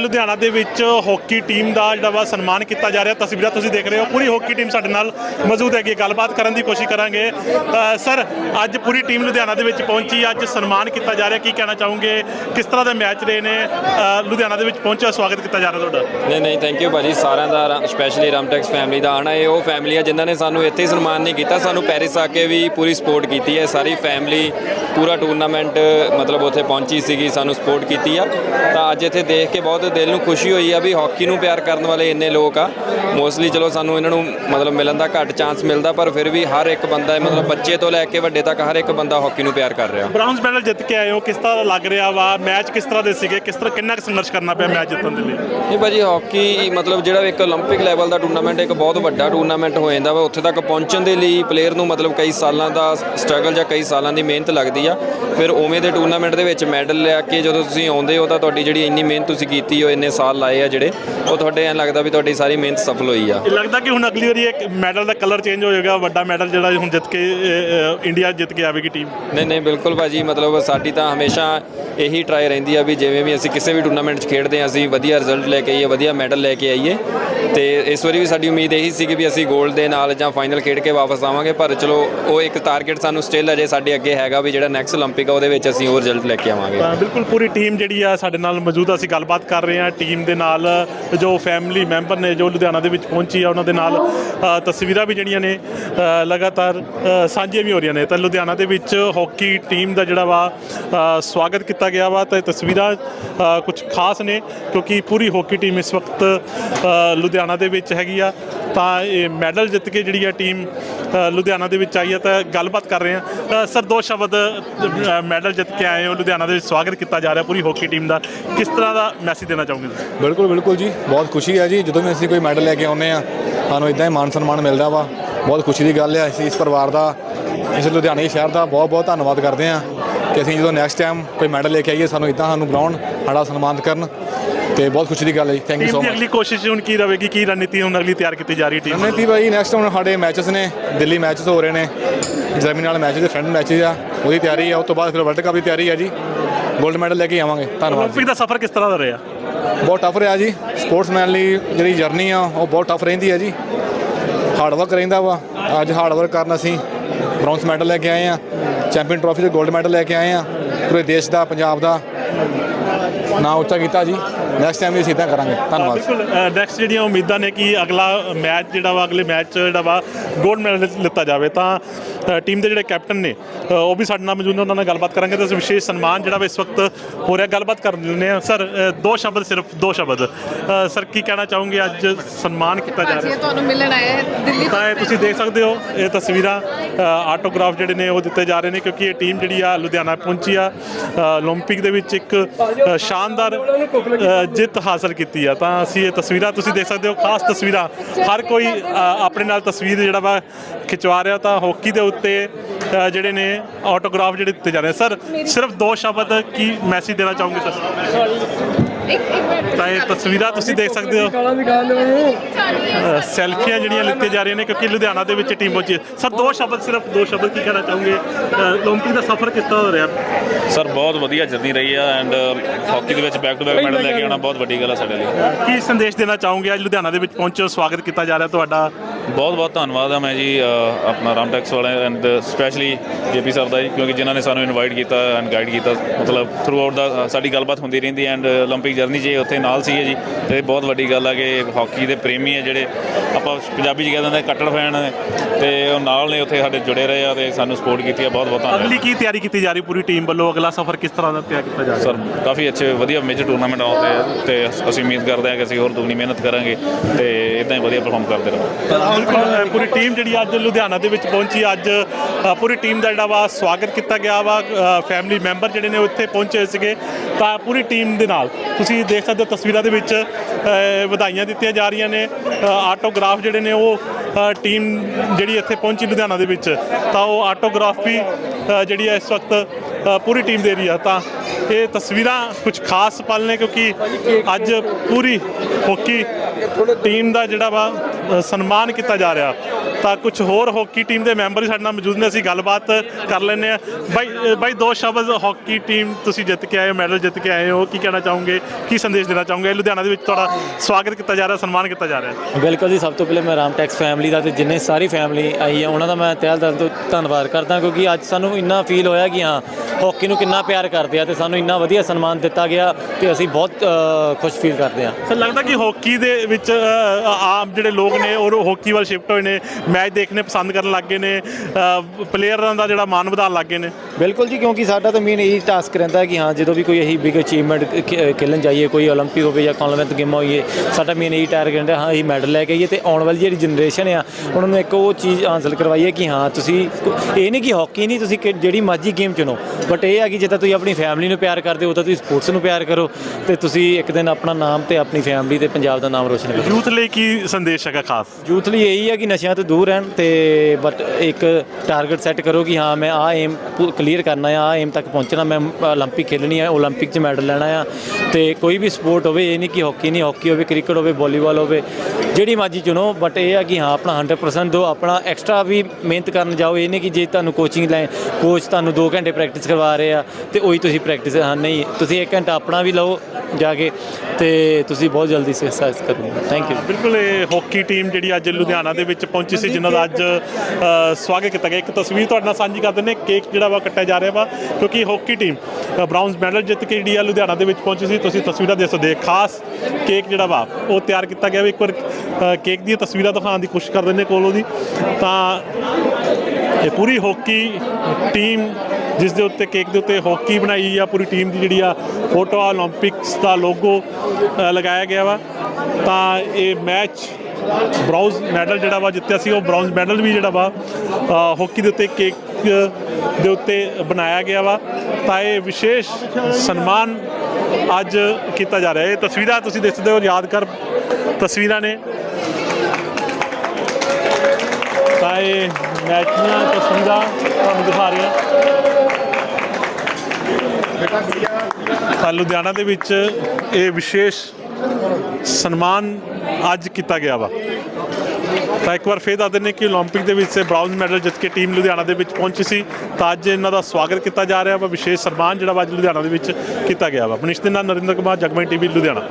ਲੁਧਿਆਣਾ ਦੇ ਵਿੱਚ hockey team ਦਾ ਜਿਹੜਾ ਵਾ ਸਨਮਾਨ ਕੀਤਾ ਜਾ ਰਿਹਾ। ਤਸਵੀਰਾਂ ਤੁਸੀਂ ਦੇਖ ਰਹੇ ਹੋ। ਪੂਰੀ ਹਾਕੀ ਟੀਮ ਸਾਡੇ ਨਾਲ ਮੌਜੂਦ ਹੈਗੀ ਗੱਲਬਾਤ ਕਰਨ ਦੀ ਕੋਸ਼ਿਸ਼ ਕਰਾਂਗੇ। ਸਰ, ਅੱਜ ਪੂਰੀ ਟੀਮ ਲੁਧਿਆਣਾ ਦੇ ਵਿੱਚ ਪਹੁੰਚੀ। ਅੱਜ ਸਨਮਾਨ ਕੀਤਾ ਜਾ ਰਿਹਾ। ਕੀ ਕਹਿਣਾ ਚਾਹੋਗੇ? ਕਿਸ ਤਰ੍ਹਾਂ ਦੇ ਮੈਚ ਰਹੇ ਨੇ? ਲੁਧਿਆਣਾ ਦੇ ਵਿੱਚ ਪਹੁੰਚਿਆ। ਸਵਾਗਤ ਕੀਤਾ ਜਾ ਰਿਹਾ ਤੁਹਾਡਾ। ਨਹੀਂ ਨਹੀਂ ਥੈਂਕ ਯੂ ਭਾਜੀ। ਸਾਰਿਆਂ ਦਾ ਸਪੈਸ਼ਲੀ ਰਾਮਟੈਕਸ ਫੈਮਿਲੀ ਦਾ ਆਣਾ। ਇਹ ਉਹ ਫੈਮਿਲੀ ਆ ਜਿਨ੍ਹਾਂ ਨੇ ਸਾਨੂੰ ਇੱਥੇ ਹੀ ਸਨਮਾਨ ਨਹੀਂ ਕੀਤਾ। ਸਾਨੂੰ ਪੈਰਿਸ ਆ ਕੇ ਵੀ ਪੂਰੀ ਸਪੋਰਟ ਕੀਤੀ ਹੈ। ਸਾਰੀ ਫੈਮਿਲੀ ਪੂਰਾ ਟੂਰਨਾਮੈਂਟ ਮਤਲਬ ਉੱਥੇ ਪਹੁੰਚੀ ਸੀਗੀ। ਸਾਨੂੰ ਸਪੋਰਟ ਕੀਤੀ ਆ। ਤਾਂ ਅੱਜ ਇੱਥੇ ਦੇਖ ਕੇ ਬਹੁਤ ਦਿਲ ਨੂੰ ਖੁਸ਼ੀ ਹੋਈ ਆ ਵੀ ਹਾਕੀ ਨੂੰ ਪਿਆਰ ਕਰਨ ਵਾਲੇ ਇੰਨੇ ਲੋਕ ਆ ਮੋਸਟਲੀ ਚਲੋ ਸਾਨੂੰ ਇਹਨਾਂ ਨੂੰ ਮਤਲਬ ਮਿਲਣ ਦਾ ਘੱਟ ਚਾਂਸ ਮਿਲਦਾ ਪਰ ਫਿਰ ਵੀ ਹਰ ਇੱਕ ਬੰਦਾ ਮਤਲਬ ਬੱਚੇ ਤੋਂ ਲੈ ਕੇ ਵੱਡੇ ਤੱਕ ਹਰ ਇੱਕ ਬੰਦਾ ਹਾਕੀ ਨੂੰ ਪਿਆਰ ਕਰ ਰਿਹਾ ਬ੍ਰਾਊਨਜ਼ ਮੈਡਲ ਜਿੱਤ ਕੇ ਆਏ ਹੋ ਕਿਸ ਤਰ੍ਹਾਂ ਲੱਗ ਰਿਹਾ ਵਾ ਮੈਚ ਕਿਸ ਤਰ੍ਹਾਂ ਦੇ ਸੀਗੇ ਕਿਸ ਤਰ੍ਹਾਂ ਕਿੰਨਾ ਕੁ ਸੰਘਰਸ਼ ਕਰਨਾ ਪਿਆ ਮੈਚ ਜਿੱਤਣ ਦੇ ਲਈ ਨਹੀਂ ਭਾਜੀ ਹਾਕੀ ਮਤਲਬ ਜਿਹੜਾ ਇੱਕ 올림픽 ਲੈਵਲ ਦਾ ਟੂਰਨਾਮੈਂਟ ਇੱਕ ਬਹੁਤ ਵੱਡਾ ਟੂਰਨਾਮੈਂਟ ਹੋ ਜਾਂਦਾ ਵਾ ਉੱਥੇ ਤੱਕ ਪਹੁੰਚਣ ਦੇ ਲਈ ਪਲੇਅਰ ਨੂੰ ਮਤਲਬ ਕਈ ਸਾਲਾਂ ਦਾ ਸਟਰਗਲ ਜਾਂ ਕਈ ਸਾਲਾਂ ਦੀ ਮਿਹਨਤ ਲੱਗਦੀ ਆ ਫਿਰ ਉਵੇਂ ਦੇ ਟੂਰਨਾਮੈਂਟ ਦੇ ਵਿੱਚ ਮੈਡਲ ਲੈ ਕੇ ਜਦੋਂ ਤੁਸੀਂ ਆਉਂਦੇ ਹੋ ਤਾਂ ਤੁਹਾਡੀ ਜਿਹੜੀ ਇੰਨੀ ਮਿਹਨਤ ਤੁਸੀਂ ਕੀਤੀ ਵੀ ਇੰਨੇ ਸਾਲ ਲਾਏ ਆ ਜਿਹੜੇ ਉਹ ਤੁਹਾਡੇ ਐਂ ਲੱਗਦਾ ਵੀ ਤੁਹਾਡੀ ਸਾਰੀ ਮਿਹਨਤ ਸਫਲ ਹੋਈ ਆ। ਲੱਗਦਾ ਕਿ ਹੁਣ ਅਗਲੀ ਵਾਰੀ ਇੱਕ ਮੈਡਲ ਦਾ ਕਲਰ ਚੇਂਜ ਹੋ ਜਾਏਗਾ ਵੱਡਾ ਮੈਡਲ ਜਿਹੜਾ ਹੁਣ ਜਿੱਤ ਕੇ ਇੰਡੀਆ ਜਿੱਤ ਕੇ ਆਵੇਗੀ ਟੀਮ ਨਹੀਂ ਨਹੀਂ ਬਿਲਕੁਲ ਭਾਜੀ ਮਤਲਬ ਸਾਡੀ ਤਾਂ ਹਮੇਸ਼ਾ ਇਹੀ ਟਰਾਈ ਰਹਿੰਦੀ ਆ ਵੀ ਜਿਵੇਂ ਵੀ ਅਸੀਂ ਕਿਸੇ ਵੀ ਟੂਰਨਾਮੈਂਟ 'ਚ ਖੇਡਦੇ ਆ ਅਸੀਂ ਵਧੀਆ ਰਿਜ਼ਲਟ ਲੈ ਕੇ ਆਈਏ ਵਧੀਆ ਮੈਡਲ ਲੈ ਕੇ ਆਈਏ। ਤੇ ਇਸ ਵਾਰੀ ਵੀ ਸਾਡੀ ਉਮੀਦ ਇਹੀ ਸੀ ਕਿ ਵੀ ਅਸੀਂ 골ਡ ਦੇ ਨਾਲ ਜਾਂ ਫਾਈਨਲ ਖੇਡ ਕੇ ਵਾਪਸ ਆਵਾਂਗੇ ਪਰ ਚਲੋ ਉਹ ਇੱਕ ਟਾਰਗੇਟ ਸਾਨੂੰ ਸਟਿਲ ਅਜੇ ਸਾਡੇ ਅੱਗੇ ਹੈਗਾ ਵੀ ਜਿਹੜਾ ਨੈਕਸਟ 올림픽 ਆ ਉਹਦੇ ਵਿੱਚ ਅਸੀਂ ਉਹ ਰਿਜ਼ਲਟ ਲੈ ਕੇ ਆਵਾਂਗੇ। ਬਿਲਕੁਲ ਪੂਰੀ ਟੀਮ ਜਿਹੜੀ ਆ ਸਾਡੇ ਨਾਲ ਮੌਜੂਦ ਆ ਅਸੀਂ ਗੱਲਬਾਤ ਕਰ ਰਹੇ ਹਾਂ। ਟੀਮ ਦੇ ਨਾਲ ਜੋ ਫੈਮਿਲੀ ਮੈਂਬਰ ਨੇ ਜੋ ਲੁਧਿਆਣਾ ਦੇ ਵਿੱਚ ਪਹੁੰਚੀ ਆ, ਉਹਨਾਂ ਦੇ ਨਾਲ ਤਸਵੀਰਾਂ ਵੀ ਜਿਹੜੀਆਂ ਨੇ ਲਗਾਤਾਰ ਸਾਂਝੀਆਂ ਵੀ ਹੋ ਰਹੀਆਂ ਨੇ। ਤਾਂ ਲੁਧਿਆਣਾ ਦੇ ਵਿੱਚ ਹਾਕੀ ਟੀਮ ਦਾ ਜਿਹੜਾ ਵਾ ਸਵਾਗਤ ਕੀਤਾ ਗਿਆ ਵਾ ਤੇ ਤਸਵੀਰਾਂ ਕੁਝ ਖਾਸ ਨੇ ਕਿਉਂਕਿ ਪੂਰੀ ਹਾਕੀ ਟੀਮ ਇਸ ਵਕਤ ਲੁਧਿਆਣਾ ਦੇ ਵਿੱਚ ਹੈਗੀ ਆ। ਤਾਂ ਇਹ ਮੈਡਲ ਜਿੱਤ ਕੇ ਜਿਹੜੀ ਆ ਟੀਮ ਲੁਧਿਆਣਾ ਦੇ ਵਿੱਚ ਆਈ ਆ ਤਾਂ ਗੱਲਬਾਤ ਕਰ ਰਹੇ ਆ ਸਰ, ਦੋ ਸ਼ਬਦ ਮੈਡਲ ਜਿੱਤ ਕੇ ਆਏ ਹੋ। ਲੁਧਿਆਣਾ ਦੇ ਵਿੱਚ ਸਵਾਗਤ ਕੀਤਾ ਜਾ ਰਿਹਾ ਪੂਰੀ ਹਾਕੀ ਟੀਮ ਦਾ। ਕਿਸ ਤਰ੍ਹਾਂ ਦਾ ਮੈਸੇਜ ਦੇਣਾ ਚਾਹੋਗੇ ਤੁਸੀਂ? ਬਿਲਕੁਲ ਬਿਲਕੁਲ ਜੀ। ਬਹੁਤ ਖੁਸ਼ੀ ਹੈ ਜੀ। ਜਦੋਂ ਵੀ ਅਸੀਂ ਕੋਈ ਮੈਡਲ ਲੈ ਕੇ ਆਉਂਦੇ ਆ ਸਾਨੂੰ ਇਦਾਂ ਹੀ ਮਾਨ ਸਨਮਾਨ ਮਿਲਦਾ ਵਾ। ਬਹੁਤ ਖੁਸ਼ੀ ਦੀ ਗੱਲ ਹੈ। ਅਸੀਂ ਇਸ ਪਰਿਵਾਰ ਦਾ ਇਸ ਲੁਧਿਆਣੇ ਸ਼ਹਿਰ ਦਾ ਬਹੁਤ ਬਹੁਤ ਧੰਨਵਾਦ ਕਰਦੇ ਆ ਕਿ ਅਸੀਂ ਜਦੋਂ ਨੈਕਸਟ ਟਾਈਮ ਕੋਈ ਮੈਡਲ ਲੈ ਕੇ ਆਈਏ ਸਾਨੂੰ ਇਦਾਂ ਸਾਨੂੰ ਬੁਲਾਉਣ ਸਾਡਾ ਸਨਮਾਨਿਤ ਕਰਨ। ਤੇ ਬਹੁਤ ਖੁਸ਼ੀ ਦੀ ਗੱਲ ਹੈ ਥੈਂਕ ਯੂ ਸੋ ਮਚ ਅਗਲੀ ਕੋਸ਼ਿਸ਼ ਹੁਣ ਕੀ ਰਹੇਗੀ? ਕੀ ਰਣਨੀਤੀ ਹੁਣ ਅਗਲੀ ਤਿਆਰ ਕੀਤੀ ਜਾ ਰਹੀ ਟੀਮ ਰਣਨੀਤੀ ਭਾਈ ਨੈਕਸਟ ਹੁਣ ਸਾਡੇ ਮੈਚਸ ਨੇ ਦਿੱਲੀ ਮੈਚਸ ਹੋ ਰਹੇ ਨੇ। ਜਰਮਨੀ ਨਾਲ ਮੈਚਸ ਦੇ ਫਰੈਂਡ ਮੈਚਸ ਆ ਉਹਦੀ ਤਿਆਰੀ ਆ। ਉਸ ਤੋਂ ਬਾਅਦ ਫਿਰ ਵਰਲਡ ਕੱਪ ਦੀ ਤਿਆਰੀ ਆ ਜੀ। ਗੋਲਡ ਮੈਡਲ ਲੈ ਕੇ ਆਵਾਂਗੇ ਧੰਨਵਾਦ ਜੀ। ਦਾ ਸਫ਼ਰ ਕਿਸ ਤਰ੍ਹਾਂ ਦਾ ਰਿਹਾ? ਬਹੁਤ ਟਫ ਰਿਹਾ ਜੀ। ਸਪੋਰਟਸਮੈਨ ਲਈ ਜਿਹੜੀ ਜਰਨੀ ਆ ਉਹ ਬਹੁਤ ਟਫ ਰਹਿੰਦੀ ਆ ਜੀ। ਹਾਰਡ ਵਰਕ ਰਹਿੰਦਾ ਵਾ। ਅੱਜ ਹਾਰਡ ਵਰਕ ਕਾਰਨ ਅਸੀਂ ਬ੍ਰੌਂਜ਼ ਮੈਡਲ ਲੈ ਕੇ ਆਏ ਆ। ਚੈਂਪੀਅਨ ਟਰੋਫੀ ਤੇ ਗੋਲਡ ਮੈਡਲ ਲੈ ਕੇ ਆਏ ਆ। ਪੂਰੇ ਦੇਸ਼ ਦਾ ਪੰਜਾਬ ਦਾ। ਨਾਂ ਉੱਚਾ ਕੀਤਾ ਜੀ। ਨੈਕਸਟ ਟਾਈਮ ਵੀ ਸਿੱਧਾ ਕਰਾਂਗੇ। ਧੰਨਵਾਦ। ਬਿਲਕੁਲ ਨੈਕਸਟ ਜਿਹੜੀਆਂ ਉਮੀਦਾਂ ਨੇ ਕਿ ਅਗਲਾ ਮੈਚ ਜਿਹੜਾ ਵਾ ਅਗਲੇ ਮੈਚ ਜਿਹੜਾ ਵਾ ਗੋਲਡ ਮੈਡਲ ਲਿੱਤਾ ਜਾਵੇ ਤਾਂ ਟੀਮ ਦੇ ਜਿਹੜੇ ਕੈਪਟਨ ਨੇ ਉਹ ਵੀ ਸਾਡੇ ਨਾਲ ਮੌਜੂਦ ਨੇ ਉਹਨਾਂ ਨਾਲ ਗੱਲਬਾਤ ਕਰਾਂਗੇ ਤੇ ਵਿਸ਼ੇਸ਼ ਸਨਮਾਨ ਜਿਹੜਾ ਇਸ ਵਕਤ ਹੋ ਰਿਹਾ ਗੱਲਬਾਤ ਕਰ ਲੈਂਦੇ ਆ ਸਰ ਦੋ ਸ਼ਬਦ ਸਿਰਫ ਦੋ ਸ਼ਬਦ। ਸਰ ਕੀ ਕਹਿਣਾ ਚਾਹੋਗੇ? ਅੱਜ ਸਨਮਾਨ ਕੀਤਾ ਜਾ ਰਿਹਾ। ਹੈ ਤੁਹਾਨੂੰ ਮਿਲਣ ਆਏ ਦਿੱਲੀ ਤਾਂ। ਇਹ ਤੁਸੀਂ ਦੇਖ ਸਕਦੇ ਹੋ ਇਹ ਤਸਵੀਰਾਂ ਆਟੋਗ੍ਰਾਫ ਜਿਹੜੇ ਨੇ ਉਹ ਦਿੱਤੇ ਜਾ ਰਹੇ ਨੇ ਕਿਉਂਕਿ ਇਹ ਟੀਮ ਜਿਹੜੀ ਆ ਲੁਧਿਆਣਾ ਪਹੁੰਚੀ ਆ। 올림픽 ਦੇ ਵਿੱਚ ਇੱਕ ਸ਼ਾਨਦਾਰ ਜਿੱਤ ਹਾਸਲ ਕੀਤੀ ਆ। ਤਾਂ ਅਸੀਂ ਇਹ ਤਸਵੀਰਾਂ ਤੁਸੀਂ ਦੇਖ ਸਕਦੇ ਹੋ, ਖਾਸ ਤਸਵੀਰਾਂ। ਹਰ ਕੋਈ ਆਪਣੇ ਨਾਲ ਤਸਵੀਰ ਜਿਹੜਾ ਵਾ ਖਿਚਵਾ ਰਿਹਾ ਤਾਂ ਹਾਕੀ ਦੇ ਉੱਤੇ ਜਿਹੜੇ ਨੇ ਆਟੋਗ੍ਰਾਫ ਜਿਹੜੇ ਦਿੱਤੇ ਜਾ ਰਹੇ ਸਰ, ਸਿਰਫ ਦੋ ਸ਼ਬਦ ਕੀ ਮੈਸੇਜ ਦੇਣਾ ਚਾਹੋਗੇ, ਸਰ? ਤਾਂ ਇਹ ਤਸਵੀਰਾਂ ਤੁਸੀਂ ਦੇਖ ਸਕਦੇ ਹੋ ਅ, ਸੈਲਫੀਆਂ ਜਿਹੜੀਆਂ ਲਿੱਤੀਆਂ ਜਾ ਰਹੀਆਂ ਨੇ ਕਿਉਂਕਿ ਲੁਧਿਆਣਾ ਦੇ ਵਿੱਚ ਟੀਮ ਪਹੁੰਚੀ ਹੈ ਸਰ ਦੋ ਸ਼ਬਦ ਸਿਰਫ ਦੋ ਸ਼ਬਦ ਕੀ ਕਹਿਣਾ ਚਾਹੋਗੇ 올림픽 ਦਾ ਸਫ਼ਰ ਕਿਸ ਤਰ੍ਹਾਂ ਦਾ ਰਿਹਾ ਸਰ ਬਹੁਤ ਵਧੀਆ ਜਰਨੀ ਰਹੀ ਆ ਐਂਡ ਹਾਕੀ ਦੇ ਵਿੱਚ ਬੈਕ ਟੂ ਬੈਕ ਮੈਡਲ ਲੈ ਕੇ ਆਉਣਾ ਬਹੁਤ ਵੱਡੀ ਗੱਲ ਆ ਸਾਡੇ ਲਈ ਕੀ ਸੰਦੇਸ਼ ਦੇਣਾ ਚਾਹੋਗੇ ਅੱਜ ਲੁਧਿਆਣਾ ਦੇ ਵਿੱਚ ਪਹੁੰਚੇ ਹੋ ਸਵਾਗਤ ਕੀਤਾ ਜਾ ਰਿਹਾ ਤੁਹਾਡਾ ਬਹੁਤ ਬਹੁਤ ਧੰਨਵਾਦ ਆ ਮੈਂ ਜੀ ਅ, ਆਪਣਾ ਰਾਮਟੈਕਸ ਵਾਲੇ ਐਂਡ ਸਪੈਸ਼ਲੀ ਜੇਪੀ ਸਰ ਦਾ ਜੀ ਕਿਉਂਕਿ ਜਿਨ੍ਹਾਂ ਨੇ ਸਾਨੂੰ ਇਨਵਾਈਟ ਕੀਤਾ ਐਂਡ ਗਾਈਡ ਕੀਤਾ ਮਤਲਬ ਥਰੂ ਆਊਟ ਦਾ ਸਾਡੀ ਗੱਲਬਾਤ ਹੁੰਦੀ ਰਹਿੰਦੀ ਐਂਡ 올림픽 ਜਰਨੀ 'ਚ ਇਹ ਉੱਥੇ ਨਾਲ ਸੀਗੇ ਜੀ ਤੇ ਬਹੁਤ ਵੱਡੀ ਗੱਲ ਆ ਕਿ ਹਾਕੀ ਦੇ ਪ੍ਰੇਮੀ ਆ ਜਿਹੜੇ ਆਪਾਂ ਪੰਜਾਬੀ 'ਚ ਕਹਿ ਦਿੰਦੇ ਕੱਟੜ ਫੈਨ ਤੇ ਉਹ ਨਾਲ ਨੇ ਉੱਥੇ ਸਾਡੇ ਜੁੜੇ ਰਹੇ ਆ ਤੇ ਸਾਨੂੰ ਸਪੋਰਟ ਕੀਤੀ ਆ ਬਹੁਤ ਬਹੁਤ ਧੰਨਵਾਦ। ਅਗਲੀ ਕੀ ਤਿਆਰੀ ਕੀਤੀ ਜਾ ਰਹੀ ਪੂਰੀ ਟੀਮ ਵੱਲੋਂ? ਅਗਲਾ ਸਫ਼ਰ ਕਿਸ ਤਰ੍ਹਾਂ ਦਾ ਤਿਆਰ ਕੀਤਾ ਜਾ ਰਿਹਾ? ਸਰ ਕਾਫੀ ਅੱਛੇ ਵਧੀਆ ਮੇਜਰ ਟੂਰਨਾਮੈਂਟ ਆਉਂਦੇ ਆ ਤੇ ਅਸੀਂ ਉਮੀਦ ਕਰਦੇ ਹਾਂ ਕਿ ਅਸੀਂ ਹੋਰ ਦੁਗਣੀ ਮਿਹਨਤ ਕਰਾਂਗੇ ਤੇ ਇਦਾਂ ਹੀ ਵਧੀਆ ਪਰਫਾਰਮ ਕਰਦੇ ਰਹਾਂਗੇ ਪੂਰੀ ਟੀਮ ਜਿਹੜੀ ਅੱਜ ਲੁਧਿਆਣਾ ਦੇ ਵਿੱਚ ਪਹੁੰਚੀ ਅੱਜ ਪੂਰੀ ਟੀਮ ਦਾ ਜਿਹੜਾ ਵਾ ਸਵਾਗਤ ਕੀਤਾ ਗਿਆ ਵਾ ਫੈਮਿਲੀ ਮੈਂਬਰ ਜਿਹੜੇ ਨੇ ਉਹ ਇੱਥੇ ਪਹੁੰਚੇ ਸੀਗੇ ਤਾਂ ਪੂਰੀ ਟੀਮ ਦੇ ਨਾਲ। ਤੁਸੀਂ ਦੇਖ ਸਕਦੇ ਹੋ ਤਸਵੀਰਾਂ ਦੇ ਵਿੱਚ ਵਧਾਈਆਂ ਦਿੱਤੀਆਂ ਜਾ ਰਹੀਆਂ ਨੇ। ਆਟੋਗ੍ਰਾਫ ਜਿਹੜੇ ਨੇ ਉਹ ਟੀਮ ਜਿਹੜੀ ਇੱਥੇ ਪਹੁੰਚੀ ਲੁਧਿਆਣਾ ਦੇ ਵਿੱਚ। ਤਾਂ ਉਹ ਆਟੋਗ੍ਰਾਫ ਵੀ ਜਿਹੜੀ ਹੈ ਇਸ ਵਕਤ ਪੂਰੀ ਟੀਮ ਦੇ ਰਹੀ ਆ। ਤਾਂ ਇਹ ਤਸਵੀਰਾਂ ਕੁਝ ਖਾਸ ਪਲ ਨੇ ਕਿਉਂਕਿ ਅੱਜ ਪੂਰੀ ਹੋਕੀ ਟੀਮ ਦਾ ਜਿਹੜਾ ਵਾ ਸਨਮਾਨ ਕੀਤਾ ਜਾ ਰਿਹਾ। ਤਾਂ ਕੁਝ ਹੋਰ ਹਾਕੀ ਟੀਮ ਦੇ ਮੈਂਬਰ ਵੀ ਸਾਡੇ ਨਾਲ ਮੌਜੂਦ ਨੇ ਅਸੀਂ ਗੱਲਬਾਤ ਕਰ ਲੈਂਦੇ ਆ ਬਾਈ ਬਾਈ ਦੋ ਸ਼ਬਦ ਹਾਕੀ ਟੀਮ ਤੁਸੀਂ ਜਿੱਤ ਕੇ ਆਏ ਹੋ ਮੈਡਲ ਜਿੱਤ ਕੇ ਆਏ ਹੋ ਕੀ ਕਹਿਣਾ ਚਾਹੋਗੇ ਕੀ ਸੰਦੇਸ਼ ਦੇਣਾ ਚਾਹੋਗੇ? ਲੁਧਿਆਣਾ ਦੇ ਵਿੱਚ ਤੁਹਾਡਾ ਸਵਾਗਤ ਕੀਤਾ ਜਾ ਰਿਹਾ ਸਨਮਾਨ ਕੀਤਾ ਜਾ ਰਿਹਾ। ਬਿਲਕੁਲ ਜੀ ਸਭ ਤੋਂ ਪਹਿਲੇ ਮੈਂ ਰਾਮਟੈਕਸ ਫੈਮਿਲੀ ਦਾ ਤੇ ਜਿੰਨੇ ਸਾਰੀ ਫੈਮਿਲੀ ਆਈ ਹੈ ਉਹਨਾਂ ਦਾ ਮੈਂ ਤਹਿ ਦਿਲ ਤੋਂ ਧੰਨਵਾਦ ਕਰਦਾ ਕਿਉਂਕਿ ਅੱਜ ਸਾਨੂੰ ਇੰਨਾ ਫੀਲ ਹੋਇਆ ਕਿ ਹਾਂ ਹਾਕੀ ਨੂੰ ਕਿੰਨਾ ਪਿਆਰ ਕਰਦੇ ਆ ਤੇ ਸਾਨੂੰ ਇੰਨਾ ਵਧੀਆ ਸਨਮਾਨ ਦਿੱਤਾ ਗਿਆ ਤੇ ਅਸੀਂ ਬਹੁਤ ਖੁਸ਼ ਫੀਲ ਕਰਦੇ ਆ। ਸਰ ਲੱਗਦਾ ਕਿ ਹਾਕੀ ਦੇ ਵਿੱਚ ਆਮ ਜਿਹੜੇ ਲੋਕ ਨੇ ਉਹ ਹਾਕੀ ਵੱਲ ਸ਼ਿਫਟ ਹੋਏ ਨੇ ਮੈਚ ਦੇਖਣੇ ਪਸੰਦ ਕਰਨ ਲੱਗ ਗਏ ਨੇ ਪਲੇਅਰਾਂ ਦਾ ਜਿਹੜਾ ਮਾਨ ਵਧਾਉਣ ਲੱਗ ਗਏ ਨੇ ਬਿਲਕੁਲ ਜੀ ਕਿਉਂਕਿ ਸਾਡਾ ਤਾਂ ਮੇਨ ਇਹੀ ਟਾਸਕ ਰਹਿੰਦਾ ਕਿ ਹਾਂ ਜਦੋਂ ਵੀ ਕੋਈ ਅਸੀਂ ਬਿਗ ਅਚੀਵਮੈਂਟ ਖੇਲਣ ਜਾਈਏ ਕੋਈ 올림픽 ਹੋਵੇ ਜਾਂ ਕਾਮਨਵੈਲਥ ਗੇਮਾਂ ਹੋਈਏ ਸਾਡਾ ਮੇਨ ਇਹੀ ਟਾਰਗੇਟ ਰਹਿੰਦਾ ਹਾਂ ਅਸੀਂ ਮੈਡਲ ਲੈ ਕੇ ਆਈਏ ਤੇ ਆਉਣ ਵਾਲੀ ਜਿਹੜੀ ਜਨਰੇਸ਼ਨ ਆ ਉਹਨਾਂ ਨੂੰ ਇੱਕ ਉਹ ਚੀਜ਼ ਹਾਸਲ ਕਰਵਾਈਏ ਕਿ ਹਾਂ ਤੁਸੀਂ ਇਹ ਨਹੀਂ ਕਿ ਹਾਕੀ ਨਹੀਂ ਤੁਸੀਂ ਕਿ- ਜਿਹੜੀ ਮਰਜ਼ੀ ਗੇਮ ਚੁਣੋ ਬਟ ਇਹ ਆ ਕਿ ਜਿੱਦਾਂ ਤੁਸੀਂ ਆਪਣੀ ਫੈਮਿਲੀ ਨੂੰ ਪਿਆਰ ਕਰਦੇ ਹੋ ਤਾਂ ਤੁਸੀਂ ਸਪੋਰਟਸ ਨੂੰ ਪਿਆਰ ਕਰੋ ਤੇ ਤੁਸੀਂ ਇੱਕ ਦਿਨ ਆਪਣਾ ਨਾਮ ਤੇ ਆਪਣੀ ਫੈਮਿਲੀ ਤੇ ਪੰਜਾਬ ਦਾ ਨਾਮ ਰੋਸ਼ਨ ਕਰੋ ਯੂਥ ਲਈ ਕੀ ਸੰਦੇਸ਼ ਹੈਗਾ ਖਾਸ ਯੂਥ ਲਈ ਇਹੀ ਹੈ ਕਿ ਨਸ਼ਿਆਂ ਤੋਂ ਦੂਰ ਰਹਿਣ ਤੇ ਬਟ ਇੱਕ ਟਾਰਗੇਟ ਸੈੱਟ ਕਰੋ ਕਿ ਹਾਂ ਮੈਂ ਆਹ ਏਮ ਕਲੀਅਰ ਕਰਨਾ ਆ ਆਹ ਏਮ ਤੱਕ ਪਹੁੰਚਣਾ ਮੈਂ 올림픽 ਖੇਲਣੀ ਆ 올림픽 'ਚ ਮੈਡਲ ਲੈਣਾ ਆ ਤੇ ਕੋਈ ਵੀ ਸਪੋਰਟ ਹੋਵੇ ਇਹ ਨਹੀਂ ਕਿ ਹਾਕੀ ਨਹੀਂ ਹਾਕੀ ਹੋਵੇ ਕ੍ਰਿਕਟ ਹੋਵੇ ਵਾਲੀਬਾਲ ਹੋਵੇ ਜਿਹੜੀ ਮਰਜ਼ੀ ਚੁਣੋ ਬਟ ਇਹ ਆ ਕਿ ਹਾਂ ਆਪਣਾ 100% ਦਿਓ ਆਪਣਾ ਐਕਸਟਰਾ ਵੀ ਮਿਹਨਤ ਕਰਨ ਜਾਓ। ਇਹ ਨਹੀਂ ਕਿ ਜੇ ਤੁਹਾਨੂੰ ਕੋਚਿੰਗ ਲੈ ਕੋਚ ਤੁਹਾਨੂੰ 2 ਘੰਟੇ ਪ੍ਰੈਕਟਿਸ ਕਰਵਾ ਰਹੇ ਆ ਤੇ ਉਹੀ ਤੁਸੀਂ ਪ੍ਰੈਕਟਿਸ ਹਾਂ ਨਹੀਂ। ਤੁਸੀਂ 1 ਘੰਟਾ ਆਪਣਾ ਵੀ ਲਓ ਜਾ ਕੇ ਤੇ ਤੁਸੀਂ ਬਹੁਤ ਜਲਦੀ ਸਕਸੈਸ ਕਰੋਗੇ। ਥੈਂਕ ਯੂ ਬਿਲਕੁਲ ਇਹ ਹਾਕੀ ਟੀਮ ਜਿਹੜੀ ਅੱਜ ਲੁਧਿਆਣਾ ਦੇ ਵਿੱਚ ਪਹੁੰਚੀ ਸੀ ਜਿਨ੍ਹਾਂ ਦਾ ਅੱਜ ਸਵਾਗਤ ਕੀਤਾ ਗਿਆ। ਇੱਕ ਤਸਵੀਰ ਤੁਹਾਡੇ ਨਾਲ ਸਾਂਝੀ ਕਰ ਦਿੰਦੇ ਕੇਕ ਜਿਹੜਾ ਵਾ ਕੱਟਿਆ ਜਾ ਰਿਹਾ ਵਾ ਕਿਉਂਕਿ ਹਾਕੀ ਟੀਮ ਬ੍ਰਾਊਨਜ਼ ਮੈਡਲ ਜਿੱਤ ਕੇ ਜਿਹੜੀ ਆ ਲੁਧਿਆਣਾ ਦੇ ਵਿੱਚ ਪਹੁੰਚੀ ਸੀ ਤੁਸੀਂ ਤਸਵੀਰਾਂ ਦੇਖ ਸਕਦੇ। ਖਾਸ ਕੇਕ ਜਿਹੜਾ ਵਾ ਉਹ ਤਿਆਰ ਕੀਤਾ ਗਿਆ ਵਾ। ਇੱਕ ਵਾਰ ਕੇਕ ਦੀਆਂ ਤਸਵੀਰਾਂ ਦਿਖਾਉਣ ਦੀ ਕੋਸ਼ਿਸ਼ ਕਰਦੇ ਨੇ ਕੋਲੋਂ ਦੀ। ਤਾਂ ਇਹ ਪੂਰੀ ਹਾਕੀ ਟੀਮ ਜਿਸ ਦੇ ਉੱਤੇ, ਕੇਕ ਦੇ ਉੱਤੇ ਹਾਕੀ ਬਣਾਈ ਆ, ਪੂਰੀ ਟੀਮ ਦੀ ਜਿਹੜੀ ਆ ਫੋਟੋ 올림픽ਸ ਦਾ ਲੋਗੋ ਲਗਾਇਆ ਗਿਆ ਵਾ। ਤਾਂ ਇਹ ਮੈਚ ਬ੍ਰੌਂਜ਼ ਮੈਡਲ ਜਿਹੜਾ ਵਾ ਜਿੱਤਿਆ ਸੀ, ਉਹ ਬ੍ਰੌਂਜ਼ ਮੈਡਲ ਵੀ ਜਿਹੜਾ ਵਾ ਹਾਕੀ ਦੇ ਉੱਤੇ ਕੇਕ ਦੇ ਉੱਤੇ ਬਣਾਇਆ ਗਿਆ ਵਾ। ਤਾਂ ਇਹ ਵਿਸ਼ੇਸ਼ ਸਨਮਾਨ ਅੱਜ ਕੀਤਾ ਜਾ ਰਿਹਾ। ਇਹ ਤਸਵੀਰਾਂ ਤੁਸੀਂ ਦੇਖਦੇ ਹੋ ਯਾਦ ਤਸਵੀਰਾਂ ਨੇ ਤਾਂ ਇਹ ਮੈਚ ਦੀਆਂ ਤਸਵੀਰਾਂ ਤੁਹਾਨੂੰ ਦਿਖਾ ਰਹੇ ਹਾਂ ਤਾਂ ਲੁਧਿਆਣਾ ਦੇ ਵਿੱਚ ਇਹ ਵਿਸ਼ੇਸ਼ ਸਨਮਾਨ ਅੱਜ ਕੀਤਾ ਗਿਆ ਵਾ ਤਾਂ ਇੱਕ ਵਾਰ ਫੇਰ ਦੱਸ ਦਿੰਦੇ ਕਿ 올림픽 ਦੇ ਵਿੱਚ ਬ੍ਰਾਊਨਜ਼ ਮੈਡਲ ਜਿੱਤ ਕੇ ਟੀਮ ਲੁਧਿਆਣਾ ਦੇ ਵਿੱਚ ਪਹੁੰਚੀ ਸੀ ਤਾਂ ਅੱਜ ਇਹਨਾਂ ਦਾ ਸਵਾਗਤ ਕੀਤਾ ਜਾ ਰਿਹਾ ਵਾ ਵਿਸ਼ੇਸ਼ ਸਨਮਾਨ ਜਿਹੜਾ ਵਾ ਅੱਜ ਲੁਧਿਆਣਾ ਦੇ ਵਿੱਚ ਕੀਤਾ ਗਿਆ ਵਾ ਮਨੀਸ਼ ਦੇ ਨਾਲ ਨਰਿੰਦਰ ਕੁਮਾਰ ਜਗਮਈ ਟੀਵੀ ਲੁਧਿਆਣਾ